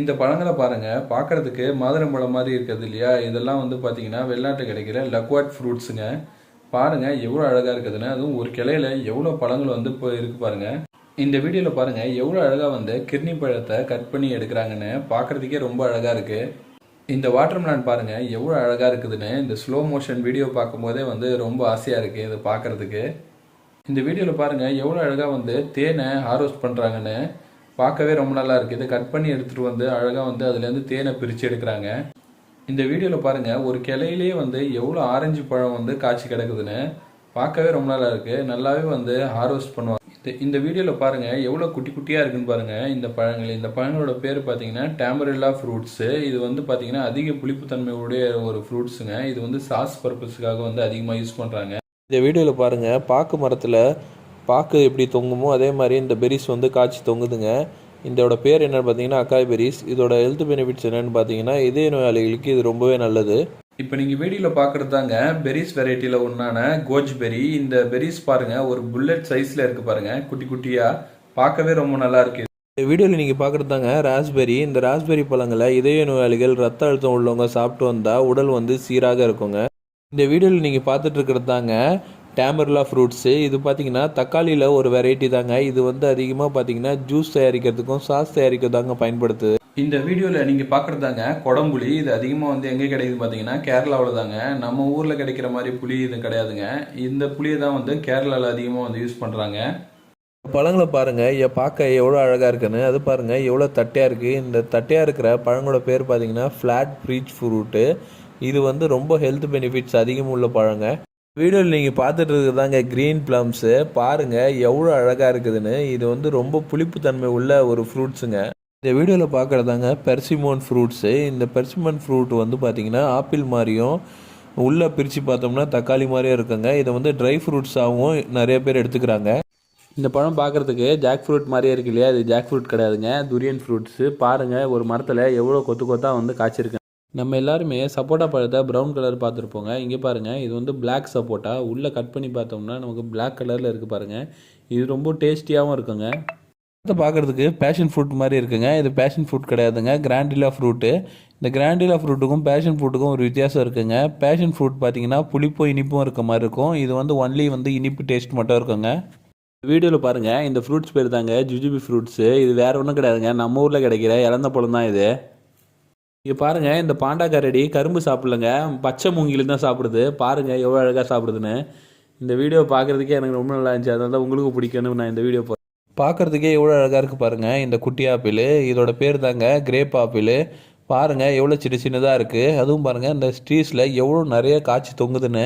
இந்த பழங்களை பாருங்க. பார்க்கறதுக்கு மாதுளம்பழம் மாதிரி இருக்கிறது இல்லையா? இதெல்லாம் வந்து பார்த்தீங்கன்னா வெளிநாட்டு கிடைக்கிற லக்வாட் ஃப்ரூட்ஸுங்க. பாருங்க எவ்வளோ அழகாக இருக்குதுன்னு. அதுவும் ஒரு கிளையில எவ்வளோ பழங்கள் வந்து இப்போ இருக்கு பாருங்க. இந்த வீடியோவில் பாருங்க எவ்வளோ அழகாக வந்து கிர்னி பழத்தை கட் பண்ணி எடுக்கிறாங்கன்னு. பார்க்கறதுக்கே ரொம்ப அழகாக இருக்கு. இந்த வாட்டர் மிளான் பாருங்க எவ்வளோ அழகாக இருக்குதுன்னு. இந்த ஸ்லோ மோஷன் வீடியோ பார்க்கும்போதே வந்து ரொம்ப ஆசையாக இருக்கு இதை பார்க்கறதுக்கு. இந்த வீடியோவில் பாருங்க எவ்வளோ அழகாக வந்து தேனை ஹார்வெஸ்ட் பண்ணுறாங்கன்னு பார்க்கவே ரொம்ப நல்லா இருக்குது இதை கட் பண்ணி எடுத்துகிட்டு வந்து அழகாக வந்து அதுலேருந்து தேனை பிரித்து எடுக்கிறாங்க. இந்த வீடியோவில் பாருங்க ஒரு கிளையிலேயே வந்து எவ்வளோ ஆரஞ்சு பழம் வந்து காய்ச்சி கிடக்குதுன்னு பார்க்கவே ரொம்ப நல்லா இருக்கு. நல்லாவே வந்து ஹார்வெஸ்ட் பண்ணுவாங்க. இந்த இந்த வீடியோவில் பாருங்க எவ்வளோ குட்டி குட்டியாக இருக்குன்னு பாருங்க. இந்த பழங்கள் இந்த பழங்களோட பேர் பார்த்தீங்கன்னா டேமரில்லா ஃப்ரூட்ஸு இது வந்து பார்த்தீங்கன்னா அதிக புளிப்புத்தன்மையுடைய ஒரு ஃப்ரூட்ஸுங்க இது வந்து சாஸ் பர்பஸுக்காக வந்து அதிகமாக யூஸ் பண்ணுறாங்க இந்த வீடியோவில் பாருங்கள் பாக்கு மரத்தில் பாக்கு எப்படி தொங்குமோ அதே மாதிரி இந்த பெரிஸ் வந்து காய்ச்சி தொங்குதுங்க. இதோட பேர் என்னன்னு பார்த்தீங்கன்னா அக்காய் பெரிஸ். இதோட ஹெல்த் பெனிஃபிட்ஸ் என்னன்னு பார்த்தீங்கன்னா இதய நோயாளிகளுக்கு இது ரொம்பவே நல்லது. இப்போ நீங்கள் வீடியோவில் பார்க்குறது தாங்க பெரிஸ் வெரைட்டியில் ஒன்றான கோஜ் பெரி. இந்த பெரிஸ் பாருங்க ஒரு புல்லட் சைஸில் இருக்கு பாருங்க. குட்டி குட்டியாக பார்க்கவே ரொம்ப நல்லா இருக்கு. இந்த வீடியோவில் நீங்கள் பார்க்குறது தாங்க ராஸ்பெரி இந்த ராஸ்பெரி பழங்களை இதய நோயாளிகள் ரத்த அழுத்தம் உள்ளவங்க சாப்பிட்டு வந்தால் உடல் வந்து சீராக இருக்குங்க. இந்த வீடியோவில் நீங்கள் பார்த்துட்டு இருக்கிறது தாங்க டேமர்லா ஃப்ரூட்ஸு இது பார்த்தீங்கன்னா தக்காளியில் ஒரு வெரைட்டி தாங்க. இது வந்து அதிகமாக பார்த்தீங்கன்னா ஜூஸ் தயாரிக்கிறதுக்கும் சாஸ் தயாரிக்கிறதாங்க பயன்படுத்துது இந்த வீடியோவில் நீங்கள் பார்க்குறது தாங்க கொடம்புளி. இது அதிகமாக வந்து எங்கே கிடைக்குது பார்த்தீங்கன்னா கேரளாவில் தாங்க. நம்ம ஊரில் கிடைக்கிற மாதிரி புளி இது கிடையாதுங்க. இந்த புளியை தான் வந்து கேரளாவில் அதிகமாக வந்து யூஸ் பண்ணுறாங்க பழங்களை பாருங்கள் பார்க்க எவ்வளோ அழகாக இருக்குன்னு. அது பாருங்கள் எவ்வளோ தட்டையாக இருக்குது இந்த தட்டையாக இருக்கிற பழங்களோட பேர் பார்த்தீங்கன்னா ஃப்ளாட் ப்ரீச் ஃப்ரூட்டு இது வந்து ரொம்ப ஹெல்த் பெனிஃபிட்ஸ் அதிகம் உள்ள பழங்க. வீடியோவில் நீங்கள் பார்த்துட்டு இருக்கிறதாங்க க்ரீன் ப்ளம்ஸு பாருங்கள் எவ்வளோ அழகாக இருக்குதுன்னு. இது வந்து ரொம்ப புளிப்புத்தன்மை உள்ள ஒரு ஃப்ரூட்ஸுங்க இந்த வீடியோவில் பார்க்குறதாங்க பெர்சிமோன் ஃப்ரூட்ஸு இந்த பெர்சிமோன் ஃப்ரூட் வந்து பார்த்திங்கன்னா ஆப்பிள் மாதிரியும் உள்ளே பிரித்து பார்த்தோம்னா தக்காளி மாதிரியும் இருக்குங்க. இதை வந்து ட்ரை ஃப்ரூட்ஸாகவும் நிறைய பேர் எடுத்துக்கிறாங்க. இந்த பழம் பார்க்குறதுக்கு ஜாக் ஃப்ரூட் மாதிரியே இருக்கு இல்லையா? இது ஜாக் ஃப்ரூட் கிடையாதுங்க. துரியன் ஃப்ரூட்ஸு பாருங்கள் ஒரு மரத்தில் எவ்வளோ கொத்து கொத்தாக வந்து காய்ச்சிருக்கு. நம்ம எல்லாருமே சப்போட்டா பழத்தை ப்ரௌன் கலர் பார்த்துருப்போங்க. இங்கே பாருங்கள் இது வந்து பிளாக் சப்போட்டா. உள்ளே கட் பண்ணி பார்த்தோம்னா நமக்கு பிளாக் கலரில் இருக்குது பாருங்கள் இது ரொம்ப டேஸ்டியாகவும் இருக்குங்க. பழத்தை பார்க்குறதுக்கு பேஷன் ஃப்ரூட் மாதிரி இருக்குங்க. இது பேஷன் ஃப்ரூட் கிடையாதுங்க. கிராண்டிலா ஃப்ரூட்டு இந்த கிராண்டிலா ஃப்ரூட்டுக்கும் பேஷன் ஃப்ரூட்டுக்கும் ஒரு வித்தியாசம் இருக்குங்க. பேஷன் ஃப்ரூட் பார்த்தீங்கன்னா புளிப்பும் இனிப்பும் இருக்க மாதிரி இருக்கும். இது வந்து ஒன்லி வந்து இனிப்பு டேஸ்ட் மட்டும் இருக்குங்க. வீடியோவில் பாருங்கள் இந்த ஃப்ரூட்ஸ் பேர் தாங்க ஜுஜுபி ஃப்ரூட்ஸு இது வேறு ஒன்றும் கிடையாதுங்க. நம்ம ஊரில் கிடைக்கிற இறந்த பழம் தான் இது. இங்கே பாருங்கள் இந்த பாண்டா கரடி கரும்பு சாப்பிடலங்க. பச்சை மூங்கில் தான் சாப்பிடுது. பாருங்கள் எவ்வளோ அழகாக சாப்பிடுதுன்னு. இந்த வீடியோ பார்க்குறதுக்கே எனக்கு ரொம்ப நல்லா இருந்துச்சு. அதனால தான் உங்களுக்கு பிடிக்கணும் நான் இந்த வீடியோ போகிறேன் பார்க்குறதுக்கே எவ்வளோ அழகாக இருக்குது பாருங்கள் இந்த குட்டி ஆப்பிள் இதோட பேர் தாங்க கிரேப் ஆப்பிள். பாருங்கள் எவ்வளோ சின்ன சின்னதாக இருக்குது அதுவும் பாருங்கள் இந்த ஸ்ட்ரீஸில் எவ்வளோ நிறைய காய்ச்சி தொங்குதுன்னு.